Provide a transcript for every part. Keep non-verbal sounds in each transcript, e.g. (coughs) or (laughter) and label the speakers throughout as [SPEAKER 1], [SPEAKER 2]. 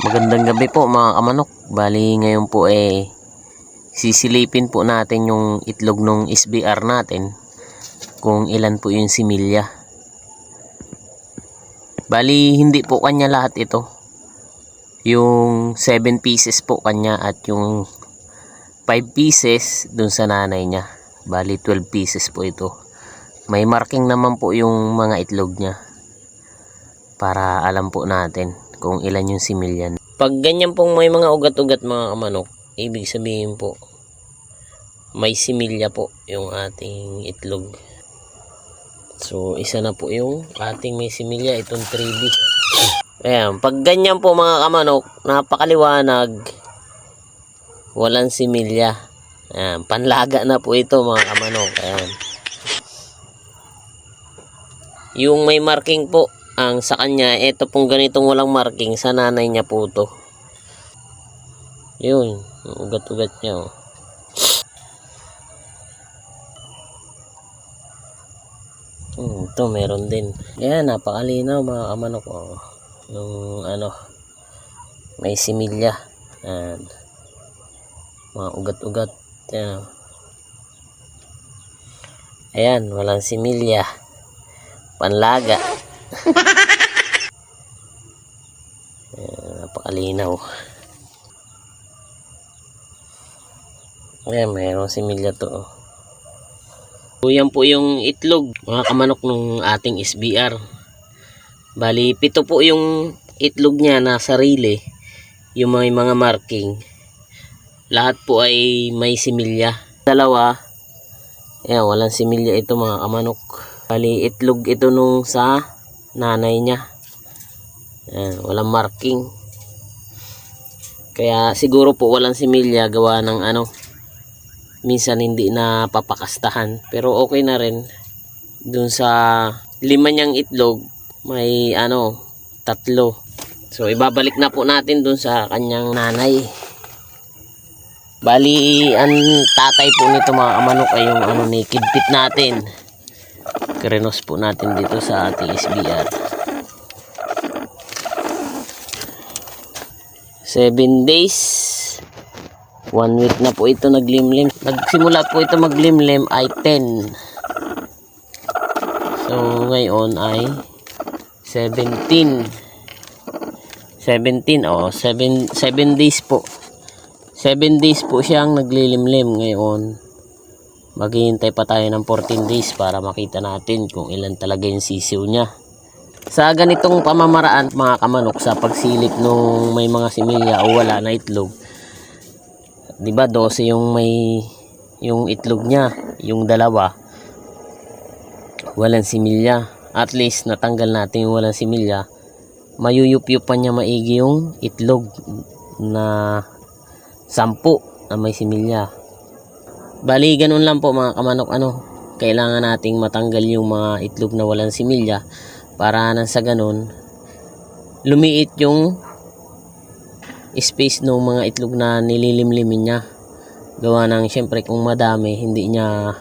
[SPEAKER 1] Magandang gabi po mga kamanok. Bali ngayon po eh sisilipin po natin yung itlog ng SBR natin kung ilan po yung similya. Bali hindi po kanya lahat ito. Yung 7 pieces po kanya at yung 5 pieces dun sa nanay niya. Bali 12 pieces po ito. May marking naman po yung mga itlog niya para alam po natin kung ilan yung similyan. Pag ganyan pong may mga ugat-ugat mga kamanok, ibig sabihin po, may similya po yung ating itlog. So, isa na po yung ating may similya, itong 3D. (coughs) Ayan, pag ganyan po mga kamanok, napakaliwanag, walang similya. Ayan, panlaga na po ito mga kamanok. Ayan. Yung may marking po, ang sa kanya, ito pong ganitong walang marking, sa nanay niya po to. Yun, yung ugat-ugat niya. Oh. Hmm, ito meron din. Yan, napakalinaw mga kamanok. Oh. Yung ano, may similya. Yan. Mga ugat-ugat. Yan. Ayan, walang similya. Panlaga. (laughs) Ayan, napakalinaw. Ayan, mayroong similya to. oh. Yan po yung itlog, mga kamanok ng ating SBR. Bali, pito po yung itlog niya na sarili. Yung may mga marking. Lahat po ay may similya. Dalawa, ayan, walang similya ito mga kamanok. Bali, itlog ito nung sa nanay niya. Ayan, walang marking. Kaya siguro po walang similya gawa ng ano, minsan hindi na papakastahan. Pero okay na rin. Dun sa lima niyang itlog may ano tatlo. So ibabalik na po natin dun sa kanyang nanay. Bali ang tatay po nito mga kamanok ay yung ano ni kidpit natin krenos po natin dito sa ating SBR 7 days One week na po ito naglimlim. Nagsimula po ito maglimlim ay 10. So, ngayon ay 17. 17, oh. 7, 7 days po. 7 days po siyang naglilimlim ngayon. Maghihintay pa tayo ng 14 days para makita natin kung ilan talaga yung sisiw niya. Sa ganitong pamamaraan, mga kamanok, sa pagsilip nung may mga similya o wala na itlog, 'di ba 12 yung may yung itlog niya, yung dalawa walang similya. At least natanggal natin yung walang similya. Mayuyup-yupan niya maigi yung itlog na sampu na may similya. Bali ganun lang po mga kamanok. Ano. Kailangan nating matanggal yung mga itlog na walang similya para nang sa ganun lumiit yung space ng mga itlog na nililimlimin niya. Gawa ng syempre kung madami hindi niya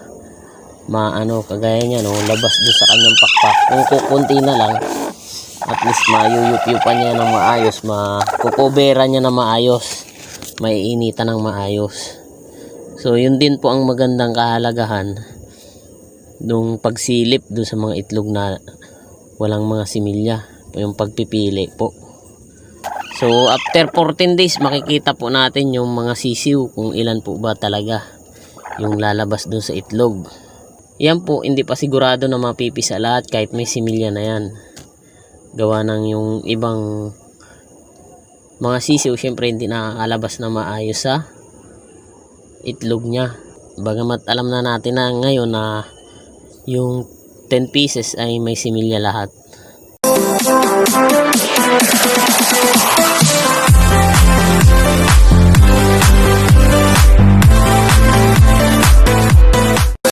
[SPEAKER 1] maano kagaya niya no labas doon sa kanyang pakpak. Kung kukunti na lang at least mayuyup-yupan niya ng maayos makukubera niya na maayos maiinitan ng maayos so yun din po ang magandang kahalagahan nung pagsilip doon sa mga itlog na walang mga similya yung pagpipili po So after 14 days makikita po natin yung mga sisiw kung ilan po ba talaga yung lalabas dun sa itlog. Yan po hindi pa sigurado na mapipisa lahat kahit may similya na yan. Gawa ng yung ibang mga sisiw syempre hindi nakakalabas na maayos sa itlog niya. Bagamat alam na natin na ngayon na yung 10 pieces ay may similya lahat.